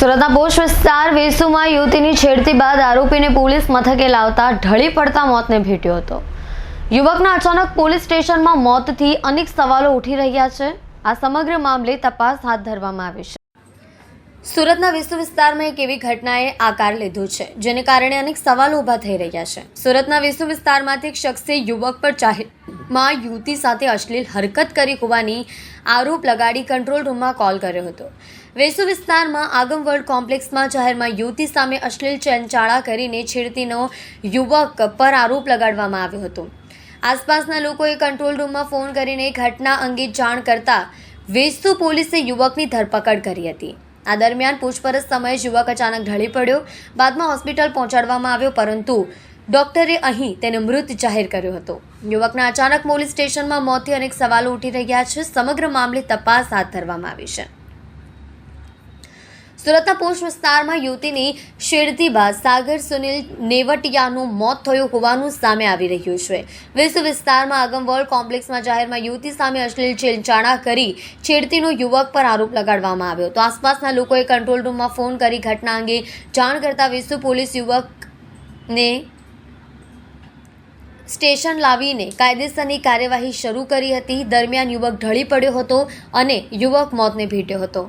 સુરતના પોશ વિસ્તાર વેસુમાં યુવતીની છેડતી બાદ આરોપીને પોલીસ મથકે લાવતા ઢળી પડતા મોતને ભેટ્યો હતો. યુવકના અચાનક પોલીસ સ્ટેશનમાં મોતથી અનેક સવાલો ઉઠી રહ્યા છે. આ સમગ્ર મામલે તપાસ હાથ ધરવામાં આવી છે. સુરતના વિશ્વ વિસ્તારમાં એક એવી ઘટનાએ આકાર લીધો છે, જેને કારણે અનેક સવાલો ઊભા થઈ રહ્યા છે. સુરતના વિશ્વ વિસ્તારમાંથી એક શખ્સે યુવક પર જાહેરમાં યુવતી સાથે અશ્લીલ હરકત કરી હોવાની આરોપ લગાડી કંટ્રોલ રૂમમાં કોલ કર્યો હતો. વેસુ વિસ્તારમાં આગમ વર્લ્ડ કોમ્પ્લેક્સમાં જાહેરમાં યુવતી સામે અશ્લીલ ચેનચાળા કરીને છેડતીનો યુવક પર આરોપ લગાડવામાં આવ્યો હતો. આસપાસના લોકોએ કંટ્રોલ રૂમમાં ફોન કરીને ઘટના અંગે જાણ કરતા વેસુ પોલીસે યુવકની ધરપકડ કરી હતી. આ દરમિયાન પૂછપરછ સમયે યુવક અચાનક ઢળી પડ્યો. બાદમાં હોસ્પિટલ પહોંચાડવામાં આવ્યો, પરંતુ ડોક્ટરે અહીં તેને મૃત જાહેર કર્યો હતો. યુવકના અચાનક પોલીસ સ્ટેશનમાં મોતથી અનેક સવાલો ઉઠી રહ્યા છે. સમગ્ર મામલે તપાસ હાથ ધરવામાં આવી છે. સુરતના પોસ્ટ વિસ્તારમાં યુવતીની શેરતી બાદ સાગર સુનિલ નેવટિયાનું મોત થયું હોવાનું સામે આવી રહ્યું છે. વિશ્વ વિસ્તારમાં આગમ વર્લ્ડ કોમ્પ્લેક્સમાં જાહેરમાં યુવતી સામે અશ્લીલ છેલચાણા કરી છેડતીનો યુવક પર આરોપ લગાડવામાં આવ્યો તો આસપાસના લોકોએ કંટ્રોલ રૂમમાં ફોન કરી ઘટના અંગે જાણ કરતા વિશ્વ પોલીસ યુવકને સ્ટેશન લાવીને કાયદેસરની કાર્યવાહી શરૂ કરી હતી. દરમિયાન યુવક ઢળી પડ્યો હતો અને યુવક મોતને ભેટ્યો હતો.